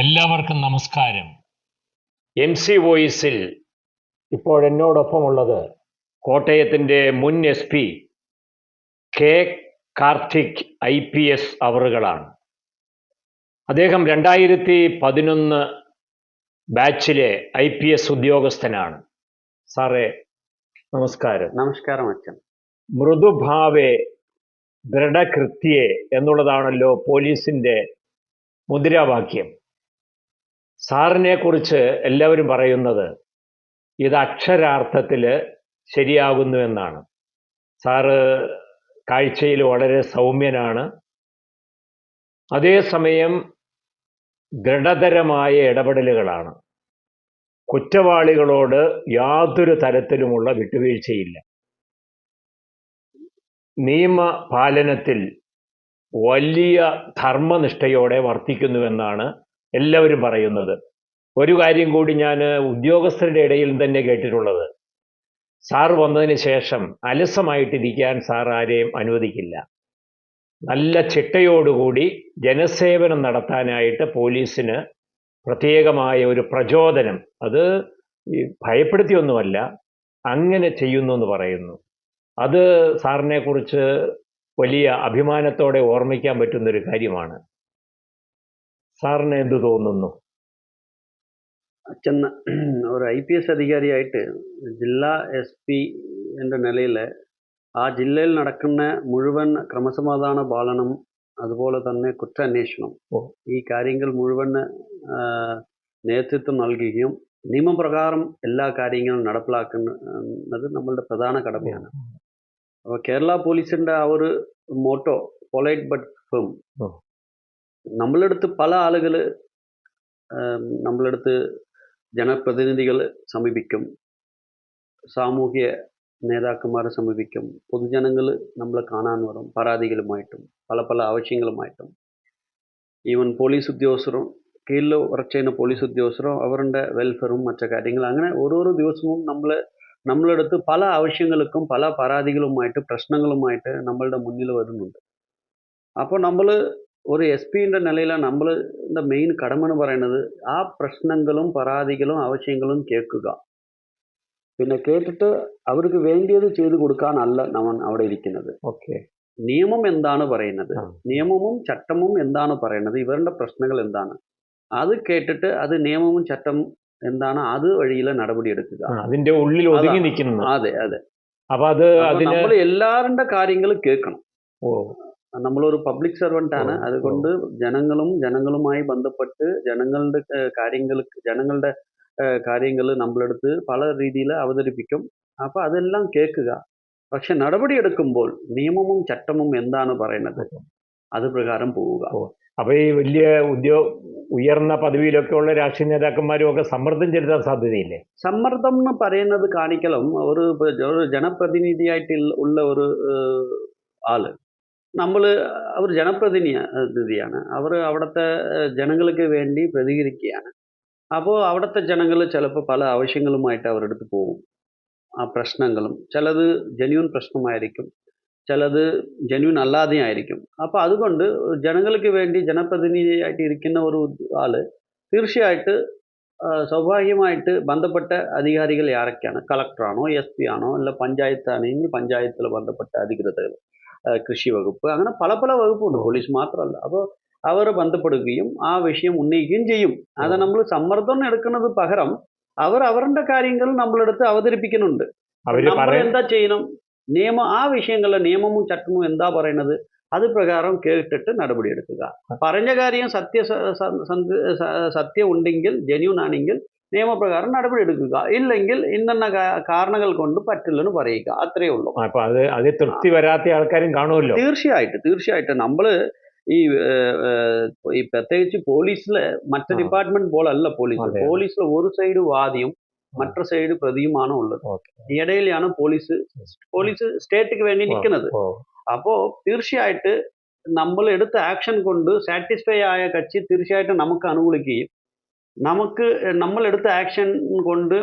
എല്ലാവർക്കും നമസ്കാരം. M C വോയിസിൽ ഇപ്പോൾ എന്നോടൊപ്പമുള്ളത് കോട്ടയത്തിന്റെ മുൻ S P K Karthik I P S അവറുകളാണ്. അദ്ദേഹം രണ്ടായിരത്തി പതിനൊന്ന് ബാച്ചിലെ ഐ പി എസ് ഉദ്യോഗസ്ഥനാണ്. സാറേ നമസ്കാരം. നമസ്കാരം അച്ഛൻ. മൃദുഭാവേ ദൃഢകൃത്യേ എന്നുള്ളതാണല്ലോ പോലീസിന്റെ മുദ്രാവാക്യം. സാറിനെ കുറിച്ച് എല്ലാവരും പറയുന്നത് ഇത് അക്ഷരാർത്ഥത്തിൽ ശരിയാകുന്നു എന്നാണ്. സാറ് കാഴ്ചയിൽ വളരെ സൗമ്യനാണ്. അതേസമയം ദൃഢതരമായ ഇടപെടലുകളാണ്. കുറ്റവാളികളോട് യാതൊരു തരത്തിലുമുള്ള വിട്ടുവീഴ്ചയില്ല. നിയമ പാലനത്തിൽ വലിയ ധർമ്മനിഷ്ഠയോടെ വർത്തിക്കുന്നുവെന്നാണ് എല്ലാവരും പറയുന്നത്. ഒരു കാര്യം കൂടി ഞാൻ ഉദ്യോഗസ്ഥരുടെ ഇടയിൽ തന്നെ കേട്ടിട്ടുള്ളത്. സാർ വന്നതിന് ശേഷം അലസമായിട്ടിരിക്കാൻ സാർ ആരെയും അനുവദിക്കില്ല. നല്ല ചിട്ടയോടുകൂടി ജനസേവനം നടത്താനായിട്ട് പോലീസിന് പ്രത്യേകമായ ഒരു പ്രചോദനം. അത് ഭയപ്പെടുത്തിയൊന്നുമല്ല അങ്ങനെ ചെയ്യുന്നു എന്ന് പറയുന്നു. അത് സാറിനെ കുറിച്ച് വലിയ അഭിമാനത്തോടെ ഓർമ്മിക്കാൻ പറ്റുന്നൊരു കാര്യമാണ്. സാറിന് എന്ത് തോന്നുന്നു? അച്ഛൻ ഒരു ഐ പി എസ് അധികാരിയായിട്ട് ജില്ലാ എസ് പി എന്റെ നിലയിൽ ആ ജില്ലയിൽ നടക്കുന്ന മുഴുവൻ ക്രമസമാധാന പാലനം അതുപോലെ തന്നെ കുറ്റാന്വേഷണം അന്വേഷണം ഈ കാര്യങ്ങൾ മുഴുവൻ നേതൃത്വം നൽകുകയും നിയമപ്രകാരം എല്ലാ കാര്യങ്ങളും നടപ്പിലാക്കുന്നത് നമ്മളുടെ പ്രധാന കടമയാണ്. അപ്പോൾ കേരള പോലീസിന്റെ ആ ഒരു മോട്ടോ പൊളൈറ്റ് ബട്ട് ഫേം. നമ്മളടുത്ത് പല ആളുകൾ നമ്മളടുത്ത് ജനപ്രതിനിധികൾ സമീപിക്കും സാമൂഹ്യ നേതാക്കന്മാരെ സമീപിക്കും പൊതുജനങ്ങൾ നമ്മളെ കാണാൻ വരും പരാതികളുമായിട്ടും പല പല ആവശ്യങ്ങളുമായിട്ടും. ഈവൻ പോലീസ് ഉദ്യോഗസ്ഥരും കീഴിൽ വർക്ക് ചെയ്യുന്ന പോലീസ് ഉദ്യോഗസ്ഥരും അവരുടെ വെൽഫെയറും മറ്റു കാര്യങ്ങൾ അങ്ങനെ ഓരോരോ ദിവസവും നമ്മൾ നമ്മളടുത്ത് പല ആവശ്യങ്ങൾക്കും പല പരാതികളുമായിട്ട് പ്രശ്നങ്ങളുമായിട്ട് നമ്മളുടെ മുന്നിൽ വരുന്നുണ്ട്. അപ്പോൾ നമ്മൾ ഒരു എസ് പിന്റെ നിലയിലാണ് നമ്മളുടെ മെയിൻ കടമ എന്ന് പറയുന്നത് ആ പ്രശ്നങ്ങളും പരാതികളും ആവശ്യങ്ങളും കേൾക്കുക. പിന്നെ കേട്ടിട്ട് അവർക്ക് വേണ്ടിയത് ചെയ്തു കൊടുക്കാനല്ല നമ്മൾ അവിടെ ഇരിക്കുന്നത്. ഓക്കെ. നിയമം എന്താണ് പറയുന്നത്? നിയമവും ചട്ടവും എന്താണ് പറയുന്നത്? ഇവരുടെ പ്രശ്നങ്ങൾ എന്താണ്? അത് കേട്ടിട്ട് അത് നിയമവും ചട്ടം എന്താണ്? അത് വഴിയിലെ നടപടി എടുക്കുക. അതിന്റെ ഉള്ളിൽ ഒതുങ്ങി നിൽക്കുന്നു. അതെ അതെ. അപ്പൊ അത് നമ്മൾ എല്ലാവരുടെ കാര്യങ്ങൾ കേൾക്കണം. ഓ. നമ്മളൊരു പബ്ലിക് സർവന്റ് ആണ്. അതുകൊണ്ട് ജനങ്ങളും ജനങ്ങളുമായി ബന്ധപ്പെട്ട് ജനങ്ങളുടെ കാര്യങ്ങൾ ജനങ്ങളുടെ കാര്യങ്ങൾ നമ്മളെടുത്ത് പല രീതിയിൽ അവതരിപ്പിക്കും. അപ്പോൾ അതെല്ലാം കേൾക്കുക. പക്ഷെ നടപടിയെടുക്കുമ്പോൾ നിയമവും ചട്ടവും എന്താണ് പറയുന്നത് അത് പ്രകാരം പോവുക. അപ്പൊ ഈ വലിയ ഉദ്യോ ഉയർന്ന പദവിയിലൊക്കെ ഉള്ള രാഷ്ട്രീയ നേതാക്കന്മാരും ഒക്കെ സമ്മർദ്ദം ചെലുത്താൻ സാധ്യതയില്ലേ? സമ്മർദ്ദം എന്ന് പറയുന്നത് കാണിക്കലും ഒരു ജനപ്രതിനിധിയായിട്ട് ഉള്ള ഒരു ആൾ. നമ്മൾ അവർ ജനപ്രതിനിധിയാണ് അവർ അവിടുത്തെ ജനങ്ങൾക്ക് വേണ്ടി പ്രതികരിക്കുകയാണ്. അപ്പോൾ അവിടുത്തെ ജനങ്ങൾ ചിലപ്പോൾ പല ആവശ്യങ്ങളുമായിട്ട് അവരെടുത്ത് പോകും. ആ പ്രശ്നങ്ങളും ചിലത് ജെന്യൂൻ പ്രശ്നമായിരിക്കും ചിലത് ജെന്യൂൻ അല്ലാതെ ആയിരിക്കും. അപ്പോൾ അതുകൊണ്ട് ജനങ്ങൾക്ക് വേണ്ടി ജനപ്രതിനിധിയായിട്ട് ഇരിക്കുന്ന ഒരു ആൾ തീർച്ചയായിട്ട് സ്വാഭാവികമായിട്ട് ബന്ധപ്പെട്ട അധികാരികൾ ആരൊക്കെയാണ്? കളക്ടറാണോ എസ് പി ആണോ അല്ല പഞ്ചായത്താണെങ്കിൽ പഞ്ചായത്തിൽ ബന്ധപ്പെട്ട അധികൃതർ കൃഷി വകുപ്പ്. അങ്ങനെ പല പല വകുപ്പുണ്ട്. പോലീസ് മാത്രമല്ല. അപ്പോൾ അവർ ബന്ധപ്പെടുകയും ആ വിഷയം ഉന്നയിക്കുകയും ചെയ്യും. അത് നമ്മൾ സമ്മർദ്ദം എടുക്കുന്നത് പകരം അവർ അവരുടെ കാര്യങ്ങൾ നമ്മളെടുത്ത് അവതരിപ്പിക്കുന്നുണ്ട്. നമ്മൾ എന്താ ചെയ്യണം? നിയമം ആ വിഷയങ്ങളിലെ നിയമവും ചട്ടവും എന്താ പറയുന്നത് അത് പ്രകാരം കേട്ടിട്ട് നടപടിയെടുക്കുക പറഞ്ഞ കാര്യം സത്യ സത്യം ഉണ്ടെങ്കിൽ ജെന്യൂൺ ആണെങ്കിൽ നിയമപ്രകാരം നടപടി എടുക്കുക. ഇല്ലെങ്കിൽ ഇന്നെന്ന കാരണങ്ങൾ കൊണ്ട് പറ്റില്ലെന്ന് പറയുക. അത്രേ ഉള്ളൂ. അപ്പൊ അത് അത് തൃപ്തി വരാത്ത ആൾക്കാരും കാണുമല്ലോ? തീർച്ചയായിട്ടും തീർച്ചയായിട്ടും. നമ്മൾ ഈ ഈ പ്രത്യേകിച്ച് പോലീസിലെ മറ്റു. ഡിപ്പാർട്ട്മെന്റ് പോലല്ല പോലീസ്. അതെ. പോലീസിലെ ഒരു സൈഡ് വാദിയും മറ്റു സൈഡ് പ്രതിയുമാണ് ഉള്ളത്. ഇടയിലാണ് പോലീസ് പോലീസ് സ്റ്റേറ്റിക്ക് വേണ്ടി നിൽക്കുന്നത്. അപ്പോ തീർച്ചയായിട്ട് നമ്മൾ എടുത്ത ആക്ഷൻ കൊണ്ട് സാറ്റിസ്ഫൈ ആയ കക്ഷി തീർച്ചയായിട്ടും നമുക്ക് അനുകൂലിക്കുകയും നമുക്ക് നമ്മളെടുത്ത ആക്ഷൻ കൊണ്ട്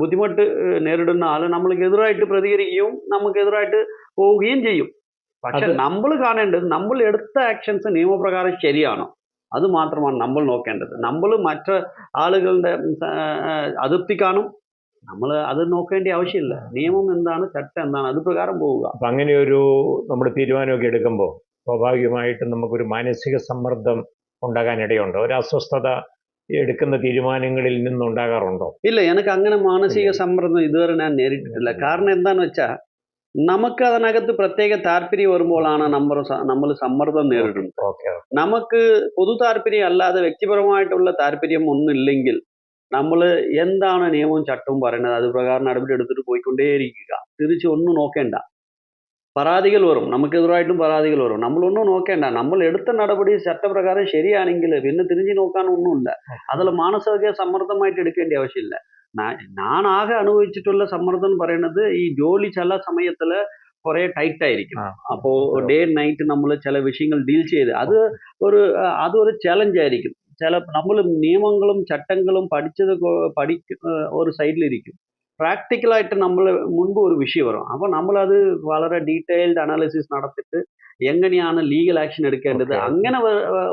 ബുദ്ധിമുട്ട് നേരിടുന്ന ആൾ നമ്മൾക്ക് എതിരായിട്ട് പ്രതികരിക്കുകയും നമുക്ക് എതിരായിട്ട് പോവുകയും ചെയ്യും. പക്ഷെ നമ്മൾ കാണേണ്ടത് നമ്മൾ എടുത്ത ആക്ഷൻസ് നിയമപ്രകാരം ശരിയാണോ? അത് മാത്രമാണ് നമ്മൾ നോക്കേണ്ടത്. നമ്മൾ മറ്റ് ആളുകളുടെ അതിർത്തി കാണും. നമ്മൾ അത് നോക്കേണ്ട ആവശ്യമില്ല. നിയമം എന്താണ് ചട്ടം എന്താണ് അത് പ്രകാരം പോവുക. അപ്പം അങ്ങനെ ഒരു നമ്മൾ തീരുമാനമൊക്കെ എടുക്കുമ്പോൾ സ്വാഭാവികമായിട്ടും നമുക്കൊരു മാനസിക സമ്മർദ്ദം ഉണ്ടാകാൻ ഇടയുണ്ടോ ഒരു അസ്വസ്ഥത എടുക്കുന്ന തീരുമാനങ്ങളിൽ നിന്നുണ്ടാകാറുണ്ടോ? ഇല്ല എനിക്ക് അങ്ങനെ മാനസിക സമ്മർദ്ദം ഇതുവരെ ഞാൻ നേരിട്ടിട്ടില്ല. കാരണം എന്താന്ന് വെച്ചാൽ നമുക്ക് അതിനകത്ത് പ്രത്യേക താല്പര്യം വരുമ്പോഴാണ് നമ്മൾ നമ്മൾ സമ്മർദ്ദം നേരിടുന്നത്. നമുക്ക് പൊതു താല്പര്യം അല്ലാതെ വ്യക്തിപരമായിട്ടുള്ള താല്പര്യം ഒന്നുമില്ലെങ്കിൽ നമ്മൾ എന്താണ് നിയമവും ചട്ടവും പറയുന്നത്? അത് പ്രകാരം നടപടി എടുത്തിട്ട് പോയിക്കൊണ്ടേയിരിക്കുക. തിരിച്ച് ഒന്നും നോക്കേണ്ട. പരാതികൾ വരും നമുക്കെതിരായിട്ടും പരാതികൾ വരും നമ്മളൊന്നും നോക്കേണ്ട നമ്മൾ എടുത്ത നടപടി ചട്ടപ്രകാരം ശരിയാണെങ്കിൽ പിന്നെ തിരിഞ്ഞു നോക്കാനൊന്നുമില്ല അതിൽ മാനസിക സമ്മർദ്ദമായിട്ട് എടുക്കേണ്ട ആവശ്യമില്ല നാ- ഞാൻ ആകെ അനുഭവിച്ചിട്ടുള്ള സമ്മർദ്ദം എന്ന് പറയുന്നത് ഈ ജോലി ചില സമയത്തിൽ കുറെ ടൈറ്റ് ആയിരിക്കും. അപ്പോ ഡേ നൈറ്റ് നമ്മൾ ചില വിഷയങ്ങൾ ഡീൽ ചെയ്ത് അത് ഒരു ആ, അതൊരു ചലഞ്ച് ആയിരിക്കും. ചില നമ്മൾ നിയമങ്ങളും ചട്ടങ്ങളും പഠിച്ചത് കൊ- പഠിക്ക ആ, ഒരു സൈഡിലിരിക്കും പ്രാക്ടിക്കലായിട്ട് നമ്മൾ മുൻപ് ഒരു വിഷയം വരും. അപ്പോൾ നമ്മളത് വളരെ ഡീറ്റെയിൽഡ് അനാലിസിസ് നടത്തിയിട്ട് എങ്ങനെയാണ് ലീഗൽ ആക്ഷൻ എടുക്കേണ്ടത്? അങ്ങനെ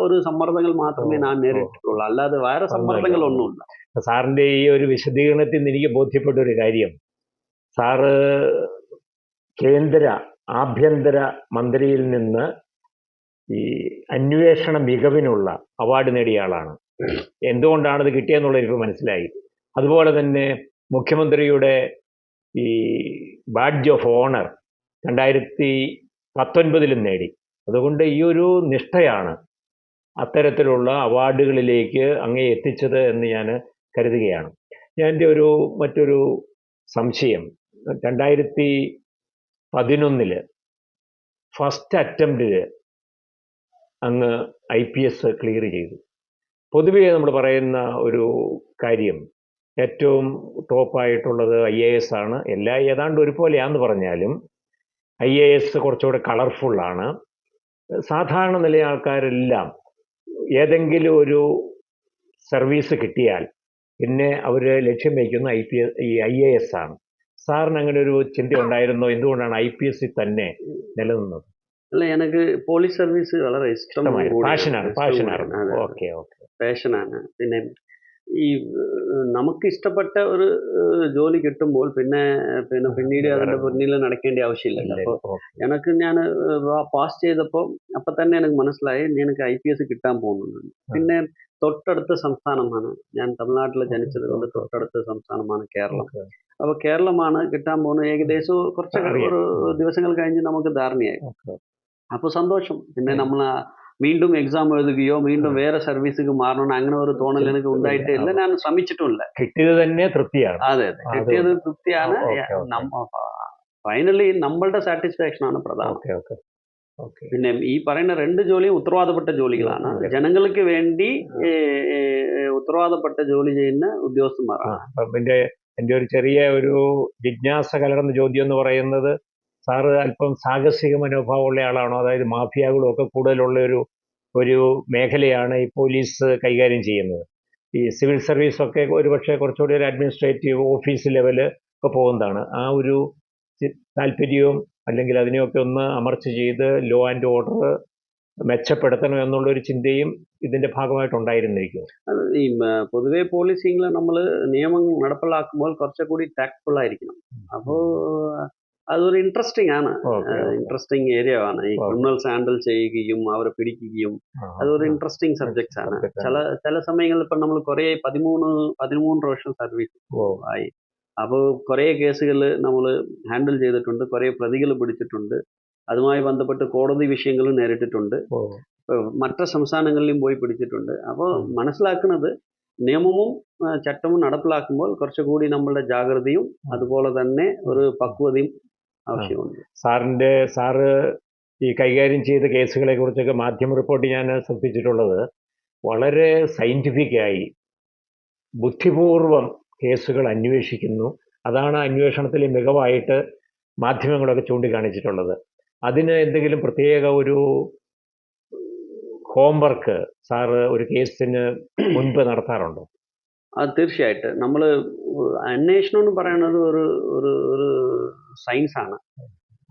ഒരു സമ്മർദ്ദങ്ങൾ മാത്രമേ ഞാൻ. നേരിട്ടിട്ടുള്ളൂ. അല്ലാതെ വേറെ സമ്മർദ്ദങ്ങളൊന്നുമില്ല സാറിന്റെ ഈ ഒരു വിശദീകരണത്തിൽ നിന്ന് എനിക്ക് ബോധ്യപ്പെട്ട ഒരു കാര്യം. സാറ് കേന്ദ്ര ആഭ്യന്തര മന്ത്രിയിൽ നിന്ന് ഈ അന്വേഷണ മികവിനുള്ള അവാർഡ് നേടിയ ആളാണ്. എന്തുകൊണ്ടാണ് ഇത് കിട്ടിയെന്നുള്ളത് എനിക്ക് മനസ്സിലായി. അതുപോലെ തന്നെ മുഖ്യമന്ത്രിയുടെ ഈ ബാഡ്ജ് ഓഫ് ഓണർ രണ്ടായിരത്തി പത്തൊൻപതിലും നേടി. അതുകൊണ്ട് ഈ ഒരു നിഷ്ഠയാണ് അത്തരത്തിലുള്ള അവാർഡുകളിലേക്ക് അങ്ങേ എത്തിച്ചത് എന്ന് ഞാൻ കരുതുകയാണ്. ഞാൻ എന്റെ ഒരു മറ്റൊരു സംശയം. രണ്ടായിരത്തി പതിനൊന്നിൽ ഫസ്റ്റ് അറ്റംപ്റ്റിൽ അങ്ങ് ഐ പി എസ് ക്ലിയർ ചെയ്തു. പൊതുവേ നമ്മൾ പറയുന്ന ഒരു കാര്യം ഏറ്റവും ടോപ്പായിട്ടുള്ളത് ഐ എ എസ് ആണ്. എല്ലാ ഏതാണ്ട് ഒരുപോലെയാന്ന് പറഞ്ഞാലും ഐ എ എസ് കുറച്ചുകൂടെ കളർഫുള്ളാണ് സാധാരണ നില ആൾക്കാരെല്ലാം ഏതെങ്കിലും ഒരു സർവീസ് കിട്ടിയാൽ പിന്നെ അവർ ലക്ഷ്യം വയ്ക്കുന്ന ഐ പി എസ് ഈ ഐ എ എസ് ആണ്. സാറിന് അങ്ങനെ ഒരു ചിന്ത ഉണ്ടായിരുന്നോ? എന്തുകൊണ്ടാണ് ഐ പി എസ്സിൽ തന്നെ നിലനിന്നത്? അല്ല എനിക്ക് പോലീസ് സർവീസ് വളരെ ഇഷ്ടമായി പാഷനാണ് പാഷനാണ് ഓക്കെ ഓക്കെ പാഷനാണ് പിന്നെ ഈ നമുക്ക് ഇഷ്ടപ്പെട്ട ഒരു ജോലി കിട്ടുമ്പോൾ പിന്നെ പിന്നെ പിന്നീട് അതിന്റെ പിന്നിൽ നടക്കേണ്ട ആവശ്യമില്ല അപ്പോൾ എനിക്ക് ഞാൻ പാസ് ചെയ്തപ്പോൾ അപ്പം തന്നെ എനിക്ക് മനസ്സിലായി എനിക്ക് ഐ പി എസ് കിട്ടാൻ പോകുന്നുണ്ട്. പിന്നെ തൊട്ടടുത്ത സംസ്ഥാനമാണ്. ഞാൻ തമിഴ്നാട്ടിൽ ജനിച്ചത് കൊണ്ട് തൊട്ടടുത്ത സംസ്ഥാനമാണ് കേരളം. അപ്പോൾ കേരളമാണ് കിട്ടാൻ പോകുന്നത്. ഏകദേശം കുറച്ച് ഒരു ദിവസങ്ങൾ കഴിഞ്ഞ് നമുക്ക് ധാരണയായി. അപ്പോൾ സന്തോഷം. പിന്നെ നമ്മൾ വീണ്ടും എക്സാം എഴുതുകയോ വീണ്ടും വേറെ സർവീസിക്ക് മാറണം അങ്ങനെ ഒരു തോന്നൽ എനിക്ക് ഉണ്ടായിട്ടേ ഇല്ല. ഞാൻ ശ്രമിച്ചിട്ടുമില്ല. കിട്ടിയത് തന്നെ തൃപ്തിയാണ്. അതെ അതെ. കിട്ടിയത് തൃപ്തിയാണ്. ഫൈനലി നമ്മളുടെ സാറ്റിസ്ഫാക്ഷൻ ആണ് പ്രധാനം. പിന്നെ ഈ പറയുന്ന രണ്ട് ജോലിയും ഉത്തരവാദപ്പെട്ട ജോലികളാണ്. ജനങ്ങൾക്ക് വേണ്ടി ഉത്തരവാദപ്പെട്ട ജോലി ചെയ്യുന്ന ഉദ്യോഗസ്ഥന്മാരാണ്. എന്റെ ഒരു ചെറിയ ഒരു ജിജ്ഞാസ കലർന്ന ചോദ്യം എന്ന് പറയുന്നത് സാറ് അല്പം സാഹസിക മനോഭാവമുള്ള ആളാണോ? അതായത് മാഫിയകളും ഒക്കെ കൂടുതലുള്ള ഒരു ഒരു മേഖലയാണ് ഈ പോലീസ് കൈകാര്യം ചെയ്യുന്നത്. ഈ സിവിൽ സർവീസ് ഒക്കെ ഒരുപക്ഷെ കുറച്ചുകൂടി ഒരു അഡ്മിനിസ്ട്രേറ്റീവ് ഓഫീസ് ലെവൽ ഒക്കെ പോകുന്നതാണ്. ആ ഒരു താല്പര്യവും അല്ലെങ്കിൽ അതിനെയൊക്കെ ഒന്ന് അമർച്ച ചെയ്ത് ലോ ആൻഡ് ഓർഡർ മെച്ചപ്പെടുത്തണം എന്നുള്ള ഒരു ചിന്തയും ഇതിന്റെ ഭാഗമായിട്ട് ഉണ്ടായിരുന്നിരിക്കും ഈ പൊതുവെ പോലീസിംഗിൽ നമ്മൾ നിയമം നടപ്പിലാക്കുമ്പോൾ കുറച്ചുകൂടി ടാക്ട്ഫുൾ ആയിരിക്കണം. അപ്പോൾ അതൊരു ഇൻട്രസ്റ്റിംഗ് ആണ്. ഇൻട്രസ്റ്റിംഗ് ഏരിയ ആണ്. ഈ ക്രിമിനൽസ് ഹാൻഡിൽ ചെയ്യുകയും അവരെ പിടിക്കുകയും അതൊരു ഇൻട്രസ്റ്റിംഗ് സബ്ജക്ട്സ് ആണ്. ചില ചില സമയങ്ങളിൽ ഇപ്പം നമ്മൾ കുറേ പതിമൂന്ന് പതിമൂന്ന് വർഷം സർവീസ്. ആയി. അപ്പോൾ കുറേ കേസുകൾ നമ്മൾ ഹാൻഡിൽ ചെയ്തിട്ടുണ്ട്. കുറേ പ്രതികൾ പിടിച്ചിട്ടുണ്ട്. അതുമായി ബന്ധപ്പെട്ട് കോടതി വിഷയങ്ങളും നേരിട്ടിട്ടുണ്ട്. മറ്റ് സംസ്ഥാനങ്ങളിലും പോയി പിടിച്ചിട്ടുണ്ട്. അപ്പോൾ. മനസ്സിലാക്കുന്നത് നിയമവും ചട്ടവും നടപ്പിലാക്കുമ്പോൾ കുറച്ചുകൂടി നമ്മളുടെ ജാഗ്രതയും അതുപോലെ തന്നെ ഒരു പക്വതയും ആവശ്യമുണ്ട്. സാറിന്റെ സാറ് ഈ കൈകാര്യം ചെയ്ത കേസുകളെ കുറിച്ചൊക്കെ മാധ്യമ റിപ്പോർട്ട് ഞാൻ ശ്രദ്ധിച്ചിട്ടുള്ളത് വളരെ സയന്റിഫിക്കായി ബുദ്ധിപൂർവം കേസുകൾ അന്വേഷിക്കുന്നു. അതാണ് അന്വേഷണത്തിൽ മികവായിട്ട് മാധ്യമങ്ങളൊക്കെ ചൂണ്ടിക്കാണിച്ചിട്ടുള്ളത്. അതിന് എന്തെങ്കിലും പ്രത്യേക ഒരു ഹോംവർക്ക് സാറ് ഒരു കേസിന് മുൻപ് നടത്താറുണ്ടോ? അത് തീർച്ചയായിട്ട്. നമ്മൾ അന്വേഷണം എന്ന് പറയുന്നത് ഒരു ഒരു ഒരു സയൻസ് ആണ്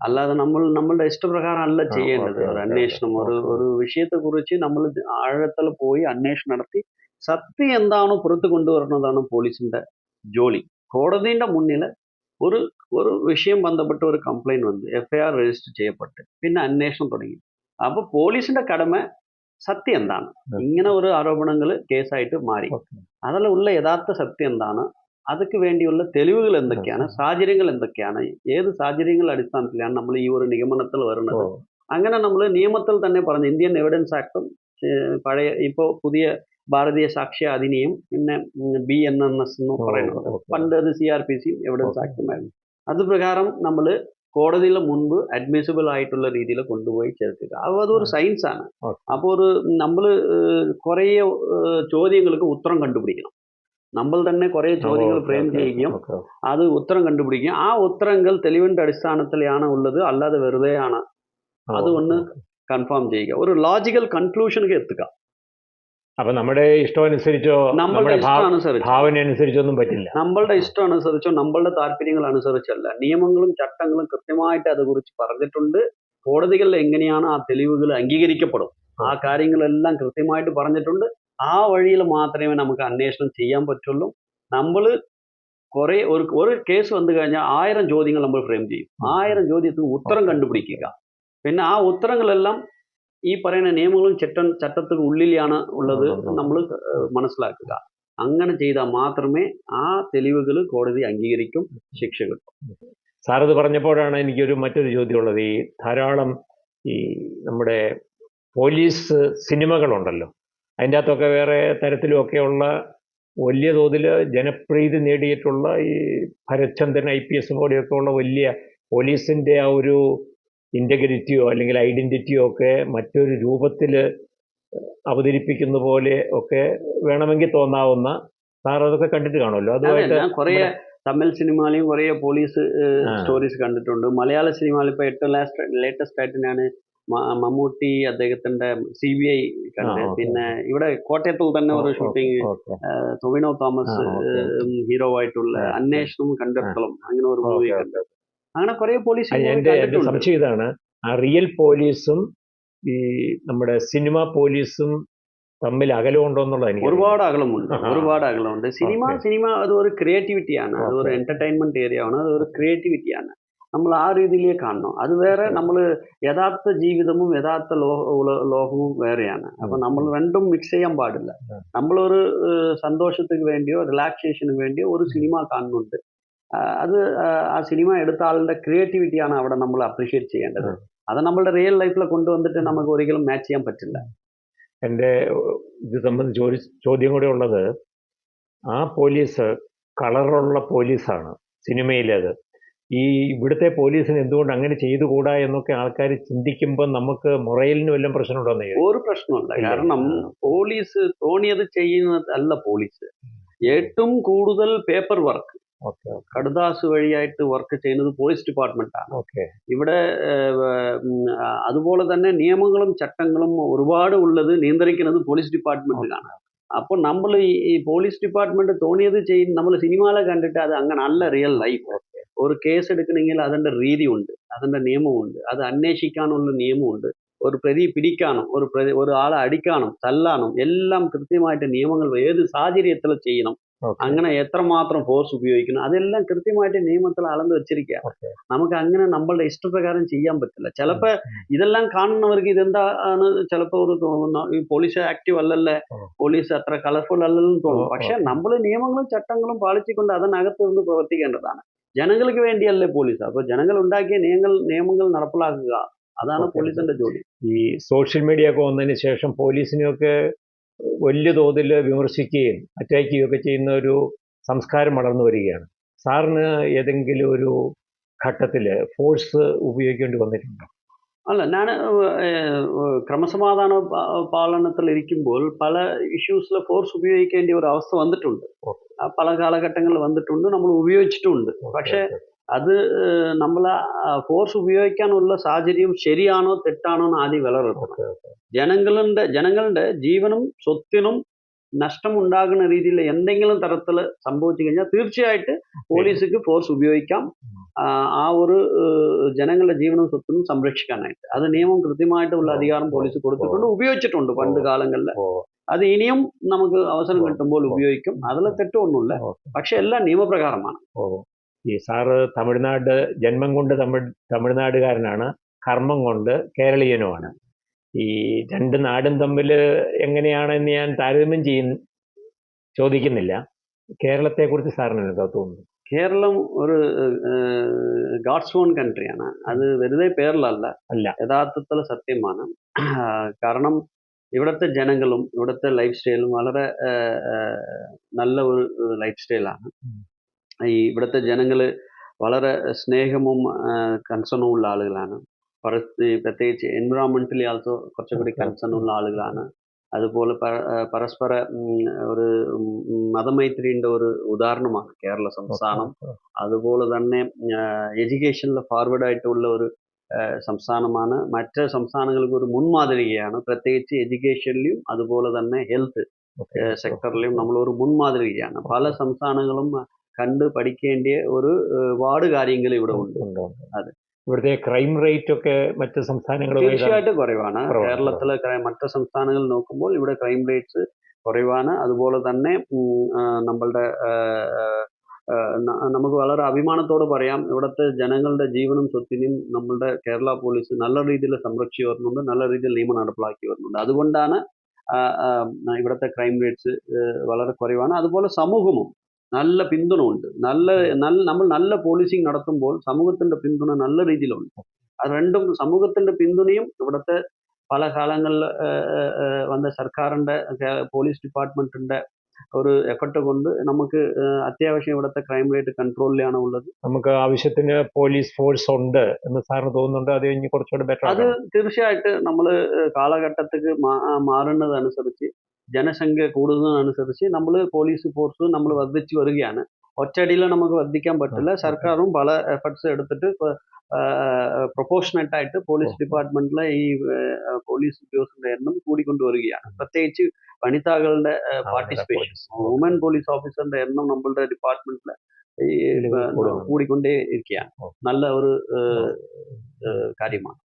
അല്ലാതെ നമ്മൾ നമ്മളുടെ ഇഷ്ടപ്രകാരം അല്ല ചെയ്യേണ്ടത് ഒരു അന്വേഷണം. ഒരു. ഒരു വിഷയത്തെക്കുറിച്ച് നമ്മൾ ആഴത്തിൽ പോയി അന്വേഷണം നടത്തി സത്യം എന്താണോ പുറത്തു കൊണ്ടുവരുന്നതാണ് പോലീസിന്റെ ജോലി. കോടതിയുടെ മുന്നിൽ ഒരു ഒരു വിഷയം ബന്ധപ്പെട്ട ഒരു കംപ്ലൈന്റ് വന്നു. എഫ്ഐആർ രജിസ്റ്റർ ചെയ്യപ്പെട്ട്. പിന്നെ അന്വേഷണം തുടങ്ങി. അപ്പോൾ പോലീസിന്റെ കടമ സത്യം. എന്താണ് ഇങ്ങനെ ഒരു ആരോപണങ്ങൾ കേസായിട്ട് മാറി. അതെല്ലാം ഉള്ള യഥാർത്ഥ സത്യം എന്താണ് അതൊക്കെ വേണ്ടിയുള്ള തെളിവുകൾ എന്തൊക്കെയാണ്? സാഹചര്യങ്ങൾ എന്തൊക്കെയാണ്? ഏത് സാഹചര്യങ്ങളുടെ അടിസ്ഥാനത്തിലാണ് നമ്മൾ ഈ ഒരു നിഗമനത്തിൽ വരുന്നത് അങ്ങനെ നമ്മൾ നിയമത്തിൽ തന്നെ പറഞ്ഞു ഇന്ത്യൻ എവിഡൻസ് ആക്ടും പഴയ ഇപ്പോൾ പുതിയ ഭാരതീയ സാക്ഷ്യ അധിനിയം പിന്നെ ബി എൻ എൻ എസ് എന്ന് പറയുന്നത്. പണ്ട് അത് C R P C evidence. ആക്ടുമായിരുന്നു അത് പ്രകാരം നമ്മൾ കോടതിയിൽ മുൻപ് അഡ്മിസിബിൾ ആയിട്ടുള്ള രീതിയിൽ കൊണ്ടുപോയി ചേർക്കുക. അപ്പോൾ അതൊരു സയൻസ് ആണ്. ഓക്കേ. അപ്പോൾ ഒരു നമ്മൾ കുറേ ഏഹ്, ചോദ്യങ്ങൾക്ക് ഉത്തരം കണ്ടുപിടിക്കണം. നമ്മൾ തന്നെ കുറേ ചോദ്യങ്ങൾ ഓക്കേ, ഫ്രെയിം ഓക്കേ, ചെയ്യുകയും ഓക്കേ. അത് ഉത്തരം കണ്ടുപിടിക്കും ആ ഉത്തരങ്ങൾ തെളിവിന്റെ അടിസ്ഥാനത്തിലാണ് ഉള്ളത് അല്ലാതെ വെറുതെ ആണ് ഓ, അത് ഒന്ന് കൺഫേം ചെയ്യുക. ഒരു ലോജിക്കൽ കൺക്ലൂഷനിലേക്ക് എത്തുക. അപ്പൊ നമ്മുടെ ഇഷ്ടം അനുസരിച്ചോ നമ്മുടെ ഭാവന അനുസരിച്ചോ ഒന്നും അനുസരിച്ചൊന്നും പറ്റില്ല. നമ്മളുടെ ഇഷ്ടം അനുസരിച്ചോ നമ്മളുടെ താല്പര്യങ്ങൾ അനുസരിച്ചല്ല നിയമങ്ങളും ചട്ടങ്ങളും കൃത്യമായിട്ട് അതേക്കുറിച്ച് പറഞ്ഞിട്ടുണ്ട്. കോടതികളിൽ എങ്ങനെയാണ് ആ തെളിവുകൾ അംഗീകരിക്കപ്പെടും? ആ കാര്യങ്ങളെല്ലാം കൃത്യമായിട്ട് പറഞ്ഞിട്ടുണ്ട്. ആ വഴിയിൽ മാത്രമേ നമുക്ക് അന്വേഷണം ചെയ്യാൻ പറ്റുള്ളൂ. നമ്മൾ കുറെ ഒരു ഒരു കേസ് വന്നു കഴിഞ്ഞാൽ ആയിരം ചോദ്യങ്ങൾ നമ്മൾ ഫ്രെയിം ചെയ്യും. ആയിരം ചോദ്യത്തിന് ഉത്തരം കണ്ടുപിടിക്കുക. പിന്നെ ആ ഉത്തരങ്ങളെല്ലാം ഈ പറയുന്ന നിയമങ്ങളും ചട്ടം ചട്ടത്തിന് ഉള്ളിലാണ് ഉള്ളത് നമ്മൾ മനസ്സിലാക്കുക. അങ്ങനെ ചെയ്താൽ മാത്രമേ ആ തെളിവുകൾ കോടതി അംഗീകരിക്കും ശിക്ഷ കിട്ടും സാർ ഇത് പറഞ്ഞപ്പോഴാണ് എനിക്കൊരു മറ്റൊരു ചോദ്യമുള്ളത്. ഈ ധാരാളം ഈ നമ്മുടെ പോലീസ് സിനിമകളുണ്ടല്ലോ. അതിന്റെ അകത്തൊക്കെ വേറെ തരത്തിലുമൊക്കെയുള്ള വലിയ തോതിൽ ജനപ്രീതി നേടിയിട്ടുള്ള ഈ ഭരചന്ദ്രൻ ഐ പി എസ് പോലെയൊക്കെ ഉള്ള വലിയ പോലീസിന്റെ ആ ഒരു ഇന്റഗ്രിറ്റിയോ അല്ലെങ്കിൽ ഐഡന്റിറ്റിയോ ഒക്കെ മറ്റൊരു രൂപത്തിൽ അവതരിപ്പിക്കുന്ന പോലെ ഒക്കെ വേണമെങ്കിൽ തോന്നാവുന്ന സാർ അതൊക്കെ കണ്ടിട്ട് കാണുമല്ലോ. അതുപോലെ അതുമായിട്ട് കുറേ തമിഴ് സിനിമയിലും കുറേ പോലീസ് സ്റ്റോറീസ് കണ്ടിട്ടുണ്ട്. മലയാള സിനിമയിൽ ഇപ്പോൾ ഏറ്റവും ലാസ്റ്റ് ലേറ്റസ്റ്റ് ആയിട്ട് ഞാൻ മമ്മൂട്ടി അദ്ദേഹത്തിന്റെ സി ബി ഐ കണ്ട്. പിന്നെ ഇവിടെ കോട്ടയത്തിൽ തന്നെ ഒരു shooting okay. Tovino Thomas hero ആയിട്ടുള്ള അന്വേഷണം അന്വേഷണവും കണ്ടെത്തലും അങ്ങനെ ഒരു മൂവി കണ്ടത് കണ്ടു. അങ്ങനെ കുറെ പോലീസ് എന്റെ സംശയം ഇതാണ്. ആ റിയൽ പോലീസും ഈ നമ്മുടെ സിനിമ പോലീസും തമ്മിൽ അകലമുണ്ടോ എന്നുള്ളത് എനിക്ക് ഒരുപാട് അകലമുണ്ട്. ഒരുപാട് അകലമുണ്ട്. സിനിമ സിനിമ അത് ഒരു ക്രിയേറ്റിവിറ്റിയാണ് അത് ഒരു എന്റർടൈൻമെന്റ് ഏരിയ ആണ്. അത് ഒരു ക്രിയേറ്റിവിറ്റിയാണ് നമ്മൾ ആ രീതിയിലേ കാണണം. അത് വേറെ നമ്മൾ യഥാർത്ഥ ജീവിതവും യഥാർത്ഥ ലോകവും വേറെയാണ്. അപ്പൊ നമ്മൾ രണ്ടും മിക്സ് ചെയ്യാൻ പാടില്ല. നമ്മളൊരു സന്തോഷത്തിന് വേണ്ടിയോ റിലാക്സേഷന് വേണ്ടിയോ ഒരു സിനിമ കാണുന്നുണ്ട്. അത് ആ, സിനിമ എടുത്ത ആളുടെ ക്രിയേറ്റിവിറ്റിയാണ് അവിടെ നമ്മൾ അപ്രീഷിയേറ്റ് ചെയ്യേണ്ടത്. അത് നമ്മളുടെ റിയൽ ലൈഫിൽ കൊണ്ടുവന്നിട്ട് നമുക്ക് ഒരിക്കലും മാച്ച് ചെയ്യാൻ പറ്റില്ല. എന്റെ ഇത് സംബന്ധിച്ച് ഒരു ചോദ്യം കൂടെ ഉള്ളത്. ആ പോലീസ് കളറുള്ള പോലീസാണ് സിനിമയിലേത്. ഈ ഇവിടുത്തെ പോലീസിന് എന്തുകൊണ്ട് അങ്ങനെ ചെയ്തുകൂടാ എന്നൊക്കെ ആൾക്കാർ ചിന്തിക്കുമ്പോൾ നമുക്ക് മൊറയലിന് വല്ലതും പ്രശ്നമുണ്ടോന്ന്. ഒരു പ്രശ്നമില്ല. കാരണം പോലീസ് തോന്നിയത് ചെയ്യുന്നത് അല്ല പോലീസ് ഏറ്റവും കൂടുതൽ പേപ്പർ വർക്ക് കടുദാസ് വഴിയായിട്ട് വർക്ക് ചെയ്യുന്നത് പോലീസ് ഡിപ്പാർട്ട്മെന്റ് ആണ് ഇവിടെ അതുപോലെ തന്നെ നിയമങ്ങളും ചട്ടങ്ങളും ഒരുപാട് ഉള്ളത് നിയന്ത്രിക്കുന്നത് പോലീസ് ഡിപ്പാർട്ട്മെന്റിലാണ്. അപ്പോൾ നമ്മൾ ഈ പോലീസ് ഡിപ്പാർട്ട്മെന്റ് തോന്നിയത് ചെയ്യും നമ്മൾ സിനിമയിലെ കണ്ടിട്ട് അത് അങ്ങനെ അല്ല റിയൽ ലൈഫ് ഒരു കേസ് എടുക്കണമെങ്കിൽ അതിന്റെ രീതിയുണ്ട് അതിന്റെ നിയമമുണ്ട് അത് അന്വേഷിക്കാനുള്ള നിയമമുണ്ട് ഒരു പ്രതി പിടിക്കാനും ഒരു പ്രതി ഒരു ആളെ അടിക്കാനും തല്ലാനും എല്ലാം കൃത്യമായിട്ട് നിയമങ്ങൾ ഏത് സാഹചര്യത്തിൽ ചെയ്യണം അങ്ങനെ എത്രമാത്രം ഫോഴ്സ് ഉപയോഗിക്കണം അതെല്ലാം കൃത്യമായിട്ട് നിയമത്തിൽ അളന്ന് വെച്ചിരിക്കുക നമുക്ക് അങ്ങനെ നമ്മളുടെ ഇഷ്ടപ്രകാരം ചെയ്യാൻ പറ്റില്ല. ചിലപ്പോൾ ഇതെല്ലാം കാണുന്നവർക്ക് ഇതെന്താ ആണ് ചിലപ്പോ ഒരു തോന്നുന്ന ഈ പോലീസ് ആക്റ്റീവ് അല്ലല്ലേ പോലീസ് അത്ര കളർഫുൾ അല്ലല്ലോ തോന്നും. പക്ഷെ നമ്മൾ നിയമങ്ങളും ചട്ടങ്ങളും പാലിച്ചുകൊണ്ട് അതിനകത്ത് നിന്ന് പ്രവർത്തിക്കേണ്ടതാണ്. ജനങ്ങൾക്ക് വേണ്ടിയല്ലേ പോലീസ് അപ്പൊ ജനങ്ങൾ ഉണ്ടാക്കിയ നിയമങ്ങൾ നിയമങ്ങൾ നടപ്പിലാക്കുക. അതാണ് പോലീസിന്റെ ജോലി. ഈ സോഷ്യൽ മീഡിയ ഒക്കെ വന്നതിന് ശേഷം പോലീസിനെയൊക്കെ വലിയ തോതിൽ വിമർശിക്കുകയും അറ്റാക്ക് ചെയ്യുകയൊക്കെ ചെയ്യുന്ന ഒരു സംസ്കാരം വളർന്നു വരികയാണ്. സാറിന് ഏതെങ്കിലും ഒരു ഘട്ടത്തിൽ ഫോഴ്സ് ഉപയോഗിക്കേണ്ടി വന്നിട്ടുണ്ടോ? അല്ല ഞാൻ ക്രമസമാധാന പാലനത്തിൽ ഇരിക്കുമ്പോൾ പല ഇഷ്യൂസിൽ ഫോഴ്സ് ഉപയോഗിക്കേണ്ട ഒരു അവസ്ഥ വന്നിട്ടുണ്ട്. പല കാലഘട്ടങ്ങളിൽ വന്നിട്ടുണ്ട് നമ്മൾ ഉപയോഗിച്ചിട്ടുണ്ട്. പക്ഷേ അത് നമ്മൾ ഫോഴ്സ് ഉപയോഗിക്കാനുള്ള സാഹചര്യം ശരിയാണോ തെറ്റാണോ എന്ന് ആദ്യം വിലയിരുത്തണം. ജനങ്ങളുടെ ജനങ്ങളുടെ ജീവനും സ്വത്തിനും നഷ്ടമുണ്ടാകുന്ന രീതിയിൽ എന്തെങ്കിലും തരത്തിൽ സംഭവിച്ചു കഴിഞ്ഞാൽ തീർച്ചയായിട്ട് പോലീസിക്ക് ഫോഴ്സ് ഉപയോഗിക്കാം. ആ, ഒരു ജനങ്ങളുടെ ജീവനും സ്വത്തിനും സംരക്ഷിക്കാനായിട്ട്. അത് നിയമം കൃത്യമായിട്ടുള്ള അധികാരം പോലീസ് കൊടുത്തിട്ടുണ്ട്. ഉപയോഗിച്ചിട്ടുണ്ട് പണ്ട്. കാലങ്ങളിൽ. അത് ഇനിയും നമുക്ക് അവസരം കിട്ടുമ്പോൾ ഉപയോഗിക്കും. അതിൽ തെറ്റൊന്നുമില്ല. പക്ഷെ എല്ലാം നിയമപ്രകാരമാണ്. ഈ സാറ് തമിഴ്നാട് ജന്മം കൊണ്ട് തമിഴ് തമിഴ്നാടുകാരനാണ് കർമ്മം കൊണ്ട് കേരളീയനുമാണ്. ഈ രണ്ട് നാടും തമ്മിൽ എങ്ങനെയാണെന്ന് ഞാൻ താരതമ്യം ചെയ്യുന്ന ചോദിക്കുന്നില്ല. കേരളത്തെക്കുറിച്ച് സാറിന് എന്താ തോന്നുന്നു കേരളം ഒരു ഗാഡ്സ് ഓൺ കൺട്രിയാണ്. അത് വെറുതെ പേരിലല്ല. അല്ല. യഥാർത്ഥത്തിൽ സത്യമാണ്. കാരണം ഇവിടുത്തെ ജനങ്ങളും ഇവിടുത്തെ ലൈഫ് സ്റ്റൈലും വളരെ നല്ല ഒരു ലൈഫ് സ്റ്റൈലാണ്. ഈ ഇവിടുത്തെ ജനങ്ങൾ വളരെ സ്നേഹവും കൺസേണും ഉള്ള ആളുകളാണ്. പ്രത്യേകിച്ച് എൻവിറോൺമെന്റലി ആൾസോ കുറച്ചുകൂടി കൺസേൺ ഉള്ള ആളുകളാണ്. അതുപോലെ പരസ്പര ഒരു മതമൈത്രിന്റെ മതമൈത്രിയുടെ ഒരു ഉദാഹരണമാണ് കേരള സംസ്ഥാനം. അതുപോലെ തന്നെ എഡ്യൂക്കേഷനിൽ ഫോർവേഡ് ആയിട്ടുള്ള ഒരു സംസ്ഥാനമാണ്. മറ്റ് സംസ്ഥാനങ്ങൾക്ക് ഒരു മുൻമാതൃകയാണ്. പ്രത്യേകിച്ച് എഡ്യൂക്കേഷനിലും അതുപോലെ തന്നെ ഹെൽത്ത്. സെക്ടറിലും നമ്മൾ ഒരു മുൻമാതൃകയാണ്. പല സംസ്ഥാനങ്ങളും കണ്ട് പഠിക്കേണ്ട ഒരു വാട് ഒരുപാട് കാര്യങ്ങൾ ഇവിടെ ഉണ്ട്. അതെ. ഇവിടുത്തെ ക്രൈം റേറ്റ് ഒക്കെ മറ്റ് സംസ്ഥാനങ്ങൾ തീർച്ചയായിട്ടും കുറവാണ്. കേരളത്തിലെ മറ്റു സംസ്ഥാനങ്ങൾ നോക്കുമ്പോൾ ഇവിടെ ക്രൈം റേറ്റ്സ് കുറവാണ്. അതുപോലെ തന്നെ നമ്മളുടെ നമുക്ക് വളരെ അഭിമാനത്തോട് പറയാം. ഇവിടുത്തെ ജനങ്ങളുടെ ജീവനും സ്വത്തിനും നമ്മളുടെ കേരള പോലീസ് നല്ല രീതിയിൽ സംരക്ഷിച്ചു വരുന്നുണ്ട്. നല്ല രീതിയിൽ നിയമം നടപ്പിലാക്കി വരുന്നുണ്ട്. അതുകൊണ്ടാണ് ഇവിടുത്തെ ക്രൈം റേറ്റ്സ് വളരെ കുറവാണ്. അതുപോലെ സമൂഹവും നല്ല പിന്തുണ ഉണ്ട് നല്ല നല്ല നമ്മൾ നല്ല പോളിസിങ് നടത്തുമ്പോൾ സമൂഹത്തിന്റെ പിന്തുണ നല്ല രീതിയിലുണ്ട്. അത് രണ്ടും സമൂഹത്തിന്റെ പിന്തുണയും ഇവിടുത്തെ പല കാലങ്ങളിൽ വന്ന സർക്കാരിന്റെ പോലീസ് ഡിപ്പാർട്ട്മെന്റിന്റെ ഒരു എഫർട്ട് കൊണ്ട് നമുക്ക് അത്യാവശ്യം ഇവിടുത്തെ ക്രൈം റേറ്റ് കൺട്രോളിലാണ് ഉള്ളത്. നമുക്ക് ആവശ്യത്തിന് പോലീസ് ഫോഴ്സ് ഉണ്ട് എന്ന് സാറിന് തോന്നുന്നുണ്ട്. അത് കഴിഞ്ഞ് കുറച്ചുകൂടെ ബെറ്റർ അത് തീർച്ചയായിട്ട് നമ്മൾ കാലഘട്ടത്തേക്ക് മാറുന്നതനുസരിച്ച് ജനസംഖ്യ കൂടുന്നതനുസരിച്ച് നമ്മൾ പോലീസ് ഫോഴ്സ് നമ്മൾ വർദ്ധിച്ചു വരികയാണ് ഒറ്റയടിയിൽ നമുക്ക് വർദ്ധിക്കാൻ പറ്റില്ല സർക്കാരും പല എഫർട്ട്സ് എടുത്തിട്ട് പ്രൊപ്പോർഷനറ്റ് ആയിട്ട് പോലീസ് ഡിപ്പാർട്ട്മെന്റിലെ ഈ ഏഹ്, പോലീസ് ഉദ്യോഗസ്ഥരുടെ എണ്ണം കൂടിക്കൊണ്ട് വരികയാണ് പ്രത്യേകിച്ച് വനിതാക്കളുടെ പാർട്ടിസിപ്പേഷൻ വുമൻ പോലീസ് ഓഫീസറിന്റെ എണ്ണം നമ്മളുടെ ഡിപ്പാർട്ട്മെന്റിൽ ഈ ഇതിൽ ഏഹ്, കൂടുന്നുണ്ട്. കൂടിക്കൊണ്ടേ ഇരിക്കുകയാണ് ഓ. നല്ല ഒരു ഏഹ്, ഏഹ്, കാര്യമാണ്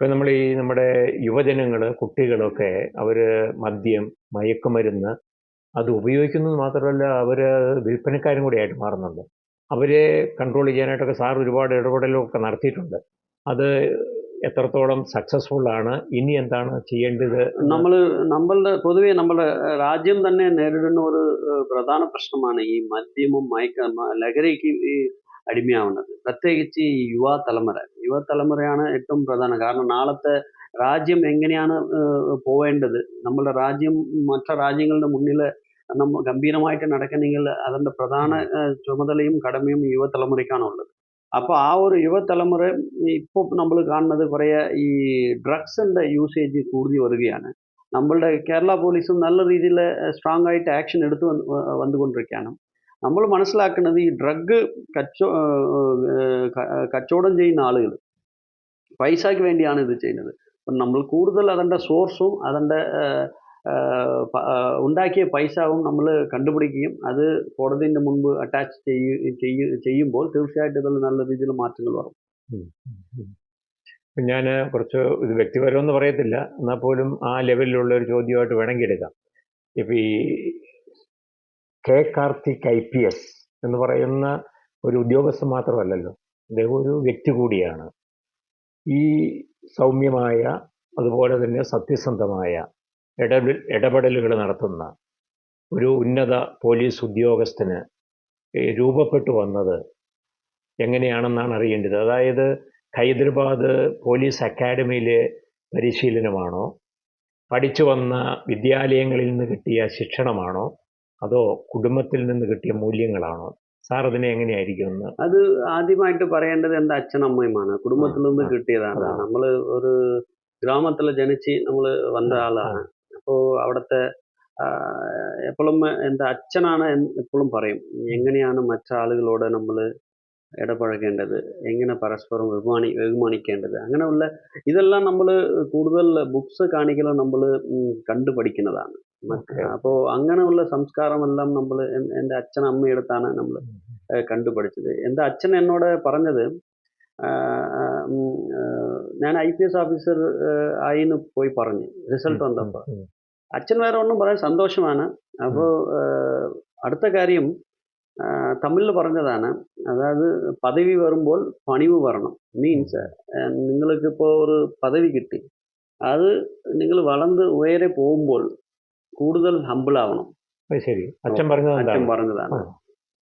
ഇപ്പൊ നമ്മൾ ഈ നമ്മുടെ യുവജനങ്ങൾ കുട്ടികളൊക്കെ അവർ മദ്യം മയക്കുമരുന്ന് അത് ഉപയോഗിക്കുന്നത് മാത്രമല്ല അവർ വിൽപ്പനക്കാരും കൂടി ആയിട്ട് മാറുന്നുണ്ട്. അവരെ കൺട്രോൾ ചെയ്യാനായിട്ടൊക്കെ സാർ ഒരുപാട് ഇടപെടലൊക്കെ നടത്തിയിട്ടുണ്ട്. അത് എത്രത്തോളം സക്സസ്ഫുൾ ആണ് ഇനി എന്താണ് ചെയ്യേണ്ടത്? നമ്മൾ നമ്മളുടെ പൊതുവേ നമ്മുടെ രാജ്യം തന്നെ നേരിടുന്ന ഒരു പ്രധാന പ്രശ്നമാണ് ഈ മദ്യമും മയക്ക ലഹരിക്ക് ഈ അടിമയാവുന്നത്. പ്രത്യേകിച്ച് ഈ യുവ തലമുറ യുവ തലമുറയാണ് ഏറ്റവും പ്രധാനം. കാരണം നാളത്തെ രാജ്യം എങ്ങനെയാണ് പോവേണ്ടത്? നമ്മുടെ രാജ്യം മറ്റു രാജ്യങ്ങളുടെ മുന്നിൽ നമ്മ ഗംഭീരമായിട്ട് നടക്കണമെങ്കിൽ അതിന്റെ പ്രധാന ചുമതലയും കടമയും യുവതലമുറയ്ക്കാണുള്ളത് അപ്പോൾ ആ ഒരു യുവതലമുറ ഇപ്പോൾ നമ്മൾ കാണുന്നത് കുറേ ഈ ഡ്രഗ്സിന്റെ യൂസേജ് കൂടി വരികയാണ്. നമ്മളുടെ കേരള പോലീസും നല്ല രീതിയിൽ സ്ട്രോങ് ആയിട്ട് ആക്ഷൻ എടുത്ത് വന്ന് വന്നുകൊണ്ടിരിക്കുകയാണ്. നമ്മൾ മനസ്സിലാക്കുന്നത് ഈ ഡ്രഗ് കച്ചോ കച്ചവടം ചെയ്യുന്ന ആളുകൾ പൈസയ്ക്ക് വേണ്ടിയാണ് ഇത് ചെയ്യുന്നത്. അപ്പം നമ്മൾ കൂടുതൽ അതിന്റെ സോഴ്സും അതിന്റെ ഉണ്ടാക്കിയ പൈസവും നമ്മൾ കണ്ടുപിടിക്കുകയും അത് കോടതിന്റെ മുൻപ് അറ്റാച്ച് ചെയ്യ ചെയ്യുമ്പോൾ തീർച്ചയായിട്ടും ഇതിൽ നല്ല രീതിയിൽ മാറ്റങ്ങൾ വരും. ഞാൻ കുറച്ച് ഇത് വ്യക്തിപരമെന്ന് പറയത്തില്ല. എന്നാൽ പോലും ആ ലെവലിലുള്ള ഒരു ചോദ്യമായിട്ട് വേണമെങ്കിൽ എടുക്കാം. ഇപ്പം ഈ K Karthik I P S എന്ന് പറയുന്ന ഒരു ഉദ്യോഗസ്ഥൻ മാത്രമല്ലല്ലോ അദ്ദേഹം ഒരു വ്യക്തി കൂടിയാണ്. ഈ സൗമ്യമായ അതുപോലെ തന്നെ സത്യസന്ധമായ ഇടപെടൽ ഇടപെടലുകൾ നടത്തുന്ന ഒരു ഉന്നത പോലീസ് ഉദ്യോഗസ്ഥന് രൂപപ്പെട്ടു വന്നത് എങ്ങനെയാണെന്നാണ് അറിയേണ്ടത്? അതായത് ഹൈദരാബാദ് പോലീസ് അക്കാഡമിയിലെ പരിശീലനമാണോ? പഠിച്ചു വന്ന വിദ്യാലയങ്ങളിൽ നിന്ന് കിട്ടിയ ശിക്ഷണമാണോ? അതോ കുടുംബത്തിൽ നിന്ന് കിട്ടിയ മൂല്യങ്ങളാണോ? സാർ അതിനെ എങ്ങനെയായിരിക്കും അത് ആദ്യമായിട്ട് പറയേണ്ടത് എന്റെ അച്ഛനമ്മയുമാണ് കുടുംബത്തിൽ നിന്ന് കിട്ടിയതാണ്. നമ്മൾ ഒരു ഗ്രാമത്തിൽ ജനിച്ച് നമ്മൾ വന്ന ആളാണ്. അപ്പോൾ അവിടുത്തെ എപ്പോഴും എന്റെ അച്ഛനാണ് എപ്പോഴും പറയും എങ്ങനെയാണ് മറ്റാളുകളോട് നമ്മൾ ഇടപഴകേണ്ടത്? എങ്ങനെ പരസ്പരം ബഹുമാനി ബഹുമാനിക്കേണ്ടത്? അങ്ങനെയുള്ള ഇതെല്ലാം നമ്മൾ കൂടുതൽ ബുക്സ് കാണിക്കലും നമ്മൾ കണ്ടു പഠിക്കുന്നതാണ് Okay. അപ്പോൾ അങ്ങനെയുള്ള സംസ്കാരമെല്ലാം നമ്മൾ എന്റെ അച്ഛൻ അമ്മയെടുത്താണ് നമ്മൾ കണ്ടുപഠിച്ചത് കണ്ടു പഠിച്ചത് എന്റെ അച്ഛൻ എന്നോട് പറഞ്ഞത് ഞാൻ ഐ പി എസ് ഓഫീസർ ആയിന്ന് പോയി പറഞ്ഞു. റിസൾട്ട് വന്നപ്പോൾ. അച്ഛൻ വേറെ ഒന്നും പറയാൻ സന്തോഷമാണ്. അപ്പോൾ അടുത്ത കാര്യം തമിഴിൽ പറഞ്ഞതാണ് അതായത് പദവി വരുമ്പോൾ പണിവ് വരണം. മീൻസ് നിങ്ങൾക്ക് ഇപ്പോൾ ഒരു പദവി കിട്ടി. അത് നിങ്ങൾ വളർന്ന് ഉയരെ പോകുമ്പോൾ കൂടുതൽ ഹമ്പിൾ ആവണം. ശരി. അച്ഛൻ പറഞ്ഞത് അച്ഛൻ പറഞ്ഞതാണ്.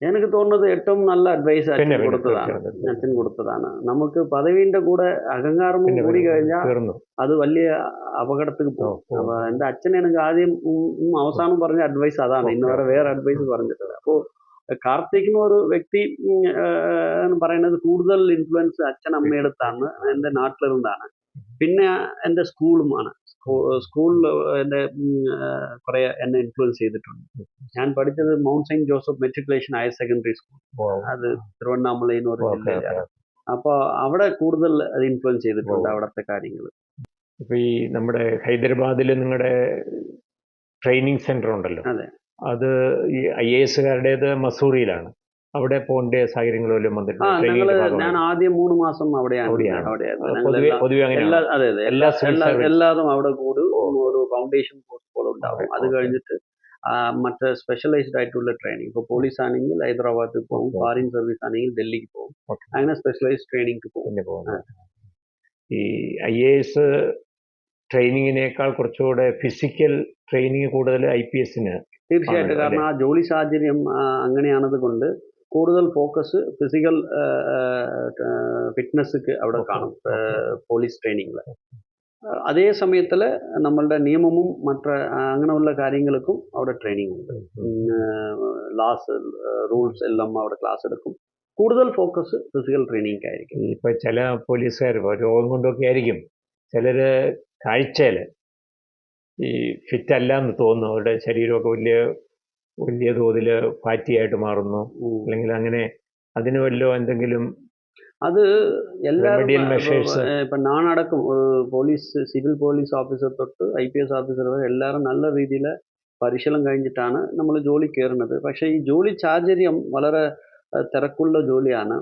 എനിക്ക് തോന്നുന്നത് ഏറ്റവും നല്ല അഡ്വൈസ് അച്ഛൻ കൊടുത്തതാണ്. അച്ഛൻ കൊടുത്തതാണ്. നമുക്ക് പദവിന്റെ കൂടെ അഹങ്കാരമും കൂടി കഴിഞ്ഞാൽ അത് വലിയ അപകടത്തിൽ പോകും. അപ്പൊ എന്റെ അച്ഛൻ എനിക്ക് ആദ്യം അവസാനം പറഞ്ഞ അഡ്വൈസ് അതാണ്. ഇന്നവരെ വേറെ അഡ്വൈസ് പറഞ്ഞിട്ടില്ല. അപ്പോ കാർത്തിക് എന്ന് ഒരു വ്യക്തി എന്ന് പറയുന്നത് കൂടുതൽ ഇൻഫ്ലുവൻസ് അച്ഛൻ അമ്മയെടുത്താണ് എന്റെ നാട്ടിലിരുന്നാണ്. പിന്നെ എന്റെ സ്കൂളുമാണ് സ്കൂളിൽ എന്റെ കുറെ എന്നെ ഇൻഫ്ലുവൻസ് ചെയ്തിട്ടുണ്ട്. ഞാൻ പഠിച്ചത് Mount Saint Joseph matriculation higher secondary school. അത് തിരുവണ്ണാമലയിൽ നിന്ന് ഒരു ജില്ലയിലാണ്. ഓക്കെ. അപ്പൊ അവിടെ കൂടുതൽ അത് ഇൻഫ്ലുവൻസ് ചെയ്തിട്ടുണ്ട്. അവിടുത്തെ കാര്യങ്ങൾ ഇപ്പൊ ഈ നമ്മുടെ ഹൈദരാബാദിൽ നിങ്ങളുടെ ട്രെയിനിങ് സെന്റർ ഉണ്ടല്ലോ. അതെ. അത് ഈ ഐ എ എസുകാരുടേത് മസൂറിയിലാണ്. അവിടെ പോകേണ്ട സാഹചര്യങ്ങൾ വല്ലതും വന്നിട്ടുണ്ട്? ഞാൻ ആദ്യം മൂന്ന് മാസം അവിടെയാണ് അവിടെയാണ്. അവിടെയായിരുന്നു അത് ഞങ്ങൾ പൊതുവെ എല്ലാ- പൊതുവെ എല്ലാ അങ്ങനെയാണ് അതെ അതെ. എല്ലാ എല്ലാ സിവിൽ എല്ലാ സർവീസ് എല്ലാതും അവിടെ കൂടി ഒരു ഫൗണ്ടേഷൻ കോഴ്സ് പോലെ ഉണ്ടാവും. അത് കഴിഞ്ഞിട്ട് ആ, മറ്റേ സ്പെഷ്യലൈസ്ഡ് ആയിട്ടുള്ള ട്രെയിനിങ് ഇപ്പോൾ പോലീസ് ആണെങ്കിൽ ഹൈദരാബാദിൽ പോകും. ഓക്കെ. ഫാറിൻ സർവീസ് ആണെങ്കിൽ ഡൽഹിക്ക് പോകും. അങ്ങനെ സ്പെഷ്യലൈസ്ഡ് ട്രെയിനിങ് പോകും. പിന്നെ പോകുന്നത് ഈ ഐ എ എസ് ട്രെയിനിങ്ങിനേക്കാൾ കുറച്ചുകൂടെ ഫിസിക്കൽ ട്രെയിനിങ് കൂടുതൽ ഐ പി എസിന് തീർച്ചയായിട്ടും. ആണല്ലോ, കാരണം ആ ജോലി സാഹചര്യം ആ, അങ്ങനെയാണത് കൊണ്ട് കൂടുതൽ ഫോക്കസ് ഫിസിക്കൽ ഫിറ്റ്നസ്ക്ക് അവിടെ കാണും. പോലീസ് ട്രെയിനിങ്ങിൽ അതേ സമയത്തിൽ നമ്മളുടെ നിയമവും മറ്റ അങ്ങനെയുള്ള കാര്യങ്ങൾക്കും അവിടെ ട്രെയിനിങ് ഉണ്ട്. ലാസ് റൂൾസ് എല്ലാം അവിടെ ക്ലാസ് എടുക്കും. കൂടുതൽ ഫോക്കസ് ഫിസിക്കൽ ട്രെയിനിങ് ആയിരിക്കും ഇപ്പൊ ചില പോലീസുകാർ രോഗം കൊണ്ടൊക്കെ ആയിരിക്കും. ചിലര് കാഴ്ചയിൽ ഈ ഫിറ്റ് അല്ല എന്ന് തോന്നുന്നു. അവരുടെ ശരീരമൊക്കെ വലിയ വലിയ തോതിൽ പാറ്റിയായിട്ട് മാറുന്നു. അല്ലെങ്കിൽ അങ്ങനെ അതിന് വല്ലോ എന്തെങ്കിലും അത് എല്ലാ ഇപ്പം നാണടക്കം പോലീസ് സിവിൽ പോലീസ് ഓഫീസർ തൊട്ട് ഐ പി എസ് ഓഫീസർ വരെ എല്ലാവരും നല്ല രീതിയിൽ പരിശീലനം കഴിഞ്ഞിട്ടാണ് നമ്മൾ ജോലി കയറുന്നത്. പക്ഷേ ഈ ജോലി സാഹചര്യം വളരെ തിരക്കുള്ള ജോലിയാണ്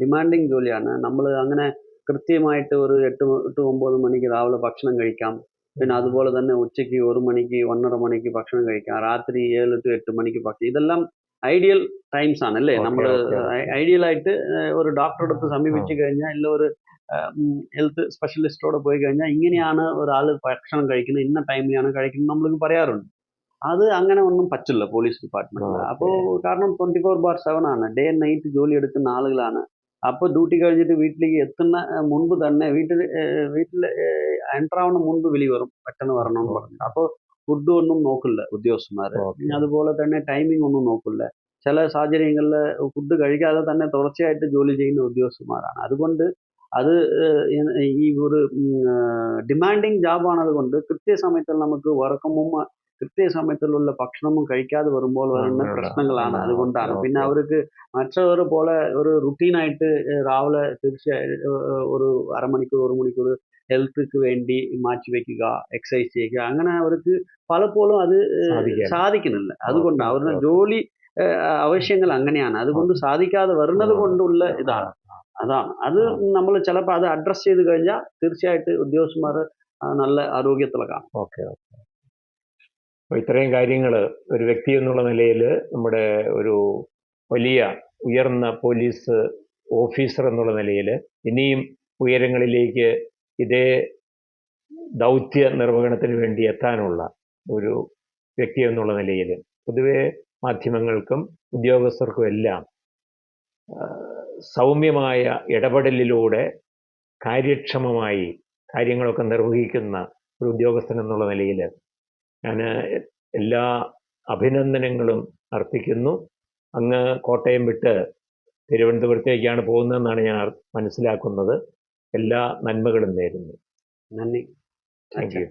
ഡിമാൻഡിങ് ജോലിയാണ്. നമ്മൾ അങ്ങനെ കൃത്യമായിട്ട് ഒരു എട്ട് എട്ട് ഒമ്പത് മണിക്ക് രാവിലെ ഭക്ഷണം കഴിക്കാം. പിന്നെ അതുപോലെ തന്നെ ഉച്ചയ്ക്ക് ഒരു മണിക്ക് ഒന്നര മണിക്ക് ഭക്ഷണം കഴിക്കാം. രാത്രി ഏഴ് ടു എട്ട് മണിക്ക് ഭക്ഷണം. ഇതെല്ലാം ഐഡിയൽ ടൈംസ് ആണ് അല്ലേ? നമ്മൾ. ഐഡിയൽ ആയിട്ട് ഒരു ഡോക്ടറെ അടുത്ത് സമീപിച്ചു കഴിഞ്ഞാൽ ഇല്ല ഒരു ഹെൽത്ത് സ്പെഷ്യലിസ്റ്റോടെ പോയി കഴിഞ്ഞാൽ ഇങ്ങനെയാണ് ഒരാൾ ഭക്ഷണം കഴിക്കുന്നത് ഇന്ന ടൈമിലാണ് കഴിക്കുന്നത് നമ്മൾക്ക് പറയാറുണ്ട്. അത് അങ്ങനെ ഒന്നും പറ്റില്ല പോലീസ് ഡിപ്പാർട്ട്മെന്റിൽ Okay. അപ്പോൾ കാരണം ട്വന്റി ഫോർ ബാർ സെവൻ ആണ്. ഡേ നൈറ്റ് ജോലി എടുക്കുന്ന ആളുകളാണ്. അപ്പോൾ ഡ്യൂട്ടി കഴിഞ്ഞിട്ട് വീട്ടിലേക്ക് എത്തുന്ന മുൻപ് തന്നെ വീട്ടിൽ വീട്ടിൽ എന്റർ ആവുന്ന മുൻപ് വിളി വരും. പെട്ടെന്ന് വരണമെന്ന് പറഞ്ഞു അപ്പോൾ ഫുഡ് ഒന്നും നോക്കില്ല ഉദ്യോഗസ്ഥന്മാർ. അതുപോലെ തന്നെ ടൈമിംഗ് ഒന്നും നോക്കില്ല. ചില സാഹചര്യങ്ങളിൽ ഫുഡ് കഴിക്കാതെ തന്നെ തുടർച്ചയായിട്ട് ജോലി ചെയ്യുന്ന ഉദ്യോഗസ്ഥന്മാരാണ്. അതുകൊണ്ട് അത് ഈ ഒരു ഡിമാൻഡിങ് ജോബാണത് കൊണ്ട് കൃത്യസമയത്തിൽ നമുക്ക് ഉറക്കമും കൃത്യസമയത്തിലുള്ള ഭക്ഷണവും കഴിക്കാതെ വരുമ്പോൾ വരുന്ന പ്രശ്നങ്ങളാണ്. അതുകൊണ്ടാണ്. പിന്നെ. അവർക്ക് മറ്റവർ പോലെ ഒരു റുട്ടീനായിട്ട് രാവിലെ തീർച്ചയായും ഒരു അരമണിക്കൂർ ഒരു മണിക്കൂർ ഹെൽത്ത്ക്ക് വേണ്ടി മാറ്റി വെക്കുക എക്സസൈസ് ചെയ്യുക. അങ്ങനെ അവർക്ക് പലപ്പോഴും അത് സാധിക്കുന്നില്ല. അതുകൊണ്ട് ഓക്കെ, അവരുടെ. ജോലി ആവശ്യങ്ങൾ അങ്ങനെയാണ്. അതുകൊണ്ട് സാധിക്കാതെ വരുന്നത് കൊണ്ടുള്ള ഇതാണ്. അതാണ്. അത് നമ്മൾ ചിലപ്പോൾ അത് അഡ്രസ്സ് ചെയ്ത് കഴിഞ്ഞാൽ തീർച്ചയായിട്ടും ഉദ്യോഗസ്ഥന്മാർ നല്ല ആരോഗ്യത്തിലൊക്കെ ഓക്കെ. അപ്പോൾ ഇത്രയും കാര്യങ്ങൾ ഒരു വ്യക്തി എന്നുള്ള നിലയിൽ നമ്മുടെ ഒരു വലിയ ഉയർന്ന പോലീസ് ഓഫീസർ എന്നുള്ള നിലയിൽ ഇനിയും ഉയരങ്ങളിലേക്ക് ഇതേ ദൗത്യ നിർവഹണത്തിന് വേണ്ടി എത്താനുള്ള ഒരു വ്യക്തി എന്നുള്ള നിലയിൽ പൊതുവെ മാധ്യമങ്ങൾക്കും ഉദ്യോഗസ്ഥർക്കും എല്ലാം സൗമ്യമായ ഇടപെടലിലൂടെ കാര്യക്ഷമമായി കാര്യങ്ങളൊക്കെ നിർവഹിക്കുന്ന ഒരു ഉദ്യോഗസ്ഥൻ എന്നുള്ള നിലയിൽ ഞാൻ എല്ലാ അഭിനന്ദനങ്ങളും അർപ്പിക്കുന്നു. അങ്ങ് കോട്ടയം വിട്ട് തിരുവനന്തപുരത്തേക്കാണ് പോകുന്നതെന്നാണ് ഞാൻ മനസ്സിലാക്കുന്നത്. എല്ലാ നന്മകളും നേരുന്നു. നന്ദി. Thank you